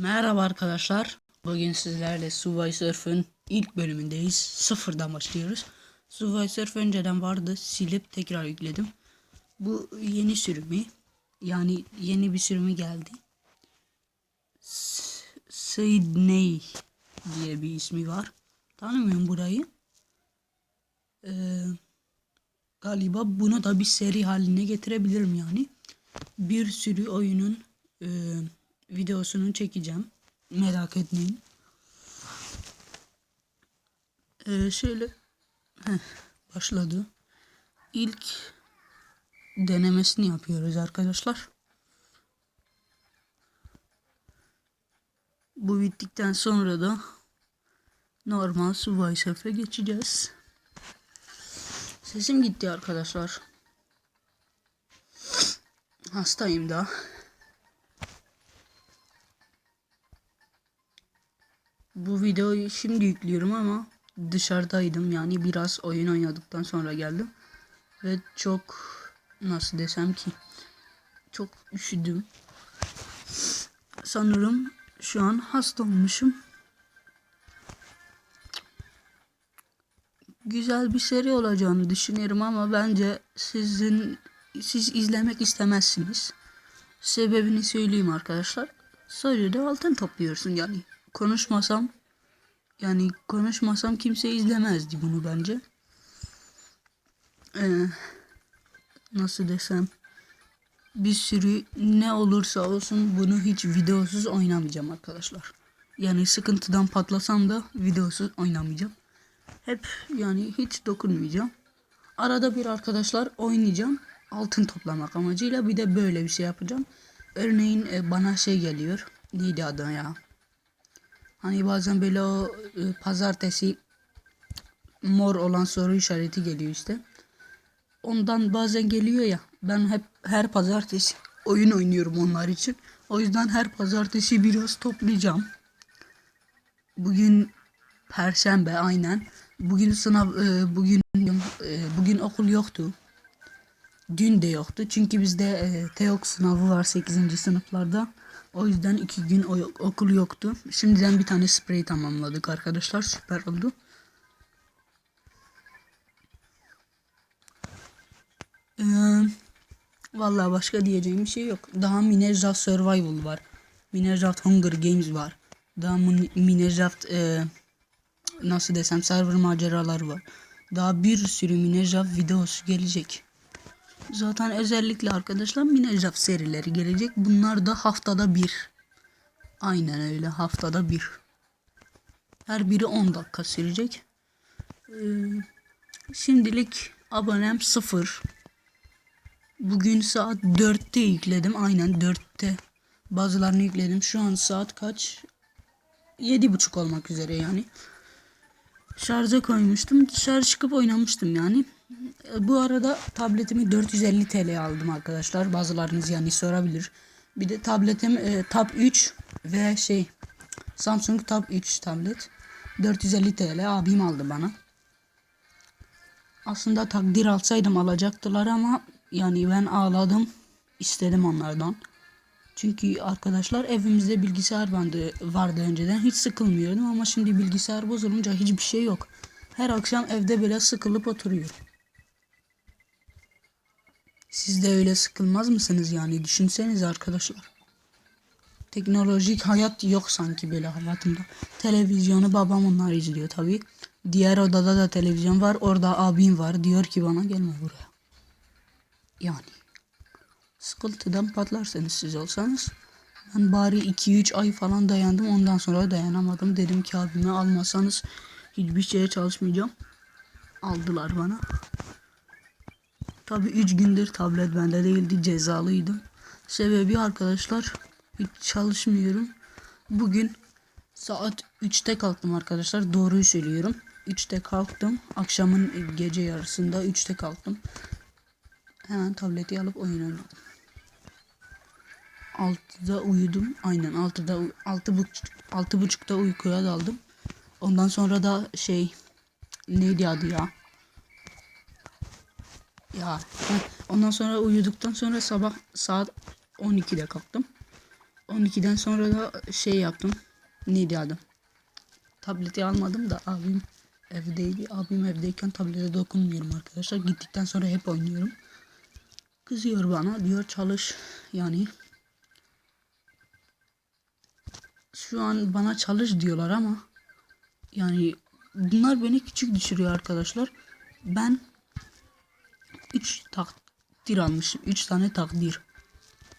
Merhaba arkadaşlar. Bugün sizlerle Subway Surf'ın ilk bölümündeyiz. Sıfırdan başlıyoruz. Subway Surf önceden vardı. Silip tekrar yükledim. Bu yeni sürümü. Yani yeni bir sürümü geldi. Sydney diye bir ismi var. Tanımıyorum burayı. Ee, galiba bunu da bir seri haline getirebilirim yani. Bir sürü oyunun e, videosunu çekeceğim. Merak etmeyin. Ee, şöyle heh, başladı. İlk denemesini yapıyoruz arkadaşlar. Bu bittikten sonra da normal Surf'e geçeceğiz. Sesim gitti arkadaşlar. Hastayım da. Bu videoyu şimdi yüklüyorum ama dışarıdaydım yani biraz oyun oynadıktan sonra geldim ve çok nasıl desem ki çok üşüdüm. Sanırım şu an hasta olmuşum. Güzel bir seri olacağını düşünüyorum ama bence sizin siz izlemek istemezsiniz. Sebebini söyleyeyim arkadaşlar. Sadece altın topluyorsun yani. Konuşmasam yani konuşmasam kimse izlemezdi bunu bence. Ee, nasıl desem bir sürü ne olursa olsun bunu hiç videosuz oynamayacağım arkadaşlar. Yani sıkıntıdan patlasam da videosuz oynamayacağım. Hep yani hiç dokunmayacağım. Arada bir arkadaşlar oynayacağım. Altın toplamak amacıyla bir de böyle bir şey yapacağım. Örneğin e, bana şey geliyor. Neydi adı ya? Hani bazen böyle o e, pazartesi mor olan soru işareti geliyor işte. Ondan bazen geliyor ya. Ben hep her pazartesi oyun oynuyorum onlar için. O yüzden her pazartesi biraz toplayacağım. Bugün perşembe aynen. Bugün sınav e, bugün e, bugün okul yoktu. Dün de yoktu. Çünkü bizde e, TEOK sınavı var 8. sınıflarda. O yüzden iki gün okul yoktu. Şimdiden bir tane sprey tamamladık arkadaşlar. Süper oldu. Ee, vallahi başka diyeceğim bir şey yok. Daha Minecraft Survival var. Minecraft Hunger Games var. Daha Min- Minecraft e, nasıl desem server maceraları var. Daha bir sürü Minecraft videosu gelecek. Zaten özellikle arkadaşlar Minecraft serileri gelecek. Bunlar da haftada bir. Aynen öyle haftada bir. Her biri 10 dakika sürecek. Ee, şimdilik abonem sıfır. Bugün saat 4'te yükledim. Aynen 4'te. Bazılarını yükledim. Şu an saat kaç? 7.30 olmak üzere yani. Şarja koymuştum. Dışarı çıkıp oynamıştım yani. Bu arada tabletimi 450 TL aldım arkadaşlar. Bazılarınız yani sorabilir. Bir de tabletim e, Tab 3 ve şey Samsung Tab 3 tablet. 450 TL abim aldı bana. Aslında takdir alsaydım alacaktılar ama yani ben ağladım. istedim onlardan. Çünkü arkadaşlar evimizde bilgisayar vardı, vardı önceden. Hiç sıkılmıyordum ama şimdi bilgisayar bozulunca hiçbir şey yok. Her akşam evde böyle sıkılıp oturuyorum. Siz de öyle sıkılmaz mısınız yani? Düşünseniz arkadaşlar. Teknolojik hayat yok sanki böyle hayatımda. Televizyonu babam onlar izliyor tabi. Diğer odada da televizyon var. Orada abim var. Diyor ki bana gelme buraya. Yani. Sıkıntıdan patlarsınız siz olsanız. Ben bari 2-3 ay falan dayandım. Ondan sonra dayanamadım. Dedim ki abime almasanız hiçbir şeye çalışmayacağım. Aldılar bana. Tabi 3 gündür tablet bende değildi. Cezalıydım. Sebebi arkadaşlar hiç çalışmıyorum. Bugün saat 3'te kalktım arkadaşlar. Doğruyu söylüyorum. 3'te kalktım. Akşamın gece yarısında 3'te kalktım. Hemen tableti alıp oyun oynadım. 6'da uyudum. Aynen 6'da uy- altı buçuk altı buçukta uykuya daldım. Ondan sonra da şey neydi adı ya? Ya ondan sonra uyuduktan sonra sabah saat 12'de kalktım. 12'den sonra da şey yaptım. Neydi adı? Tableti almadım da abim evdeydi. Abim evdeyken tablete dokunmuyorum arkadaşlar. Gittikten sonra hep oynuyorum. Kızıyor bana diyor çalış yani. Şu an bana çalış diyorlar ama yani bunlar beni küçük düşürüyor arkadaşlar. Ben 3 takdir almışım. 3 tane takdir.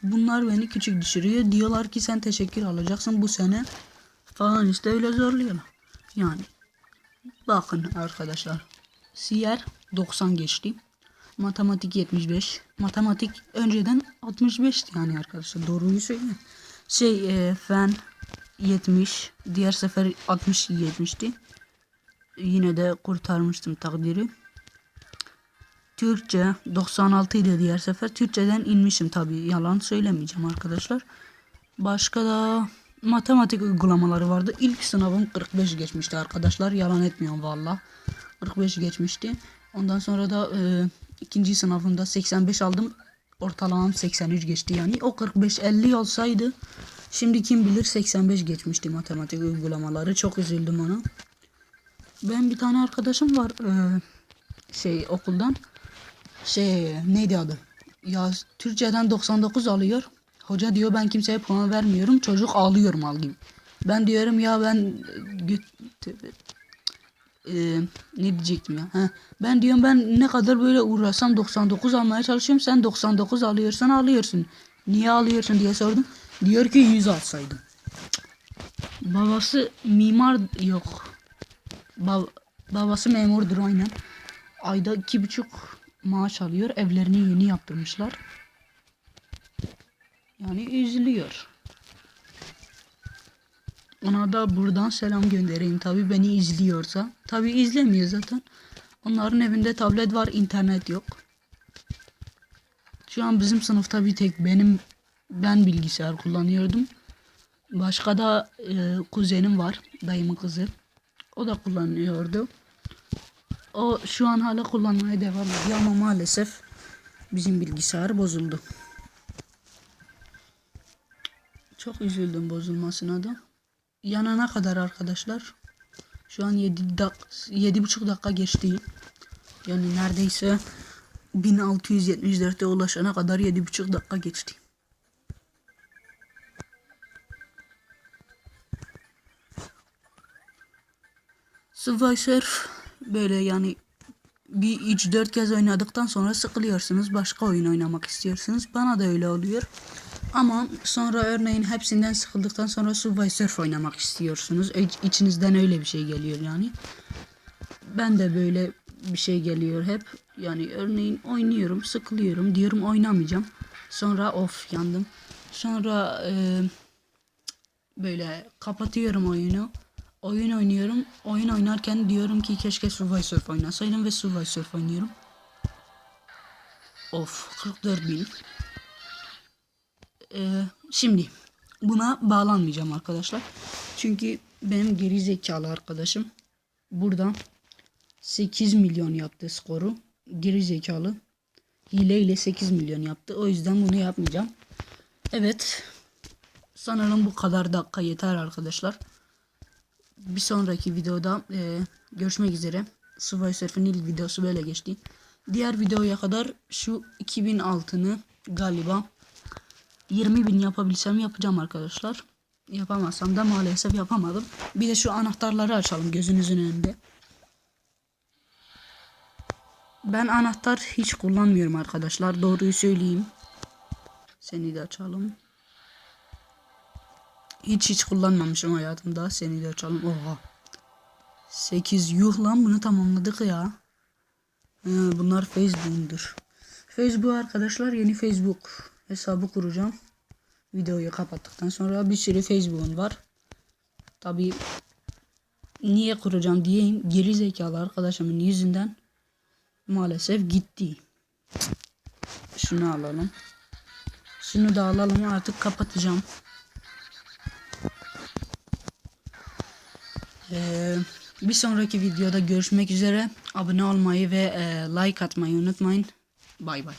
Bunlar beni küçük düşürüyor. Diyorlar ki sen teşekkür alacaksın bu sene falan işte öyle zorluyorlar. Yani bakın arkadaşlar. Siyer 90 geçti. Matematik 75. Matematik önceden 65'ti yani arkadaşlar. Doğruyu söyleyeyim. Şey e, fen 70. Diğer sefer 60 70'ti. Yine de kurtarmıştım takdiri. Türkçe 96 idi diğer sefer. Türkçeden inmişim tabii. Yalan söylemeyeceğim arkadaşlar. Başka da matematik uygulamaları vardı. İlk sınavım 45 geçmişti arkadaşlar. Yalan etmiyorum valla. 45 geçmişti. Ondan sonra da e, ikinci sınavımda 85 aldım. Ortalamam 83 geçti yani. O 45-50 olsaydı şimdi kim bilir 85 geçmişti matematik uygulamaları. Çok üzüldüm ona. Ben bir tane arkadaşım var e, şey okuldan şey neydi adı? Ya Türkçeden 99 alıyor. Hoca diyor ben kimseye puan vermiyorum. Çocuk ağlıyor mal gibi. Ben diyorum ya ben. Ee, ne diyecektim ya? Heh. Ben diyorum ben ne kadar böyle uğraşsam 99 almaya çalışıyorum. Sen 99 alıyorsan alıyorsun. Niye alıyorsun diye sordum. Diyor ki 100 alsaydım. Babası mimar yok. Ba- babası memurdur aynen. Ayda iki buçuk maaş alıyor. Evlerini yeni yaptırmışlar. Yani üzülüyor. Ona da buradan selam göndereyim. Tabi beni izliyorsa. Tabi izlemiyor zaten. Onların evinde tablet var, internet yok. Şu an bizim sınıfta bir tek benim ben bilgisayar kullanıyordum. Başka da e, kuzenim var, dayımın kızı. O da kullanıyordu. O şu an hala kullanmaya devam ediyor ama maalesef bizim bilgisayar bozuldu. Çok üzüldüm bozulmasına da. Yanana kadar arkadaşlar. Şu an 7 dak 7,5 dakika geçti. Yani neredeyse 1674'e ulaşana kadar 7,5 dakika geçti. Surf böyle yani bir 3-4 kez oynadıktan sonra sıkılıyorsunuz. Başka oyun oynamak istiyorsunuz. Bana da öyle oluyor. Ama sonra örneğin hepsinden sıkıldıktan sonra Subway Surf oynamak istiyorsunuz. İç- İçinizden öyle bir şey geliyor yani. Ben de böyle bir şey geliyor hep. Yani örneğin oynuyorum, sıkılıyorum, diyorum oynamayacağım. Sonra of yandım. Sonra e, böyle kapatıyorum oyunu. Oyun oynuyorum. Oyun oynarken diyorum ki keşke Subway Surf oynasaydım ve Subway Surf oynuyorum. Of 44 bin. Ee, şimdi buna bağlanmayacağım arkadaşlar. Çünkü benim geri zekalı arkadaşım burada 8 milyon yaptı skoru. Geri zekalı hileyle 8 milyon yaptı. O yüzden bunu yapmayacağım. Evet. Sanırım bu kadar dakika yeter arkadaşlar. Bir sonraki videoda e, görüşmek üzere. Subway Surf'ın ilk videosu böyle geçti. Diğer videoya kadar şu 2000 altını galiba 20 bin yapabilsem yapacağım arkadaşlar. Yapamazsam da maalesef yapamadım. Bir de şu anahtarları açalım gözünüzün önünde. Ben anahtar hiç kullanmıyorum arkadaşlar. Doğruyu söyleyeyim. Seni de açalım. Hiç hiç kullanmamışım hayatımda. Seni de açalım. Oha. 8 yuh lan bunu tamamladık ya. Ha, bunlar Facebook'undur. Facebook arkadaşlar yeni Facebook hesabı kuracağım. Videoyu kapattıktan sonra bir sürü Facebook'un var. Tabi niye kuracağım diyeyim. Geri zekalı arkadaşımın yüzünden maalesef gitti. Şunu alalım. Şunu da alalım artık kapatacağım. Ee, bir sonraki videoda görüşmek üzere. Abone olmayı ve e, like atmayı unutmayın. Bay bay.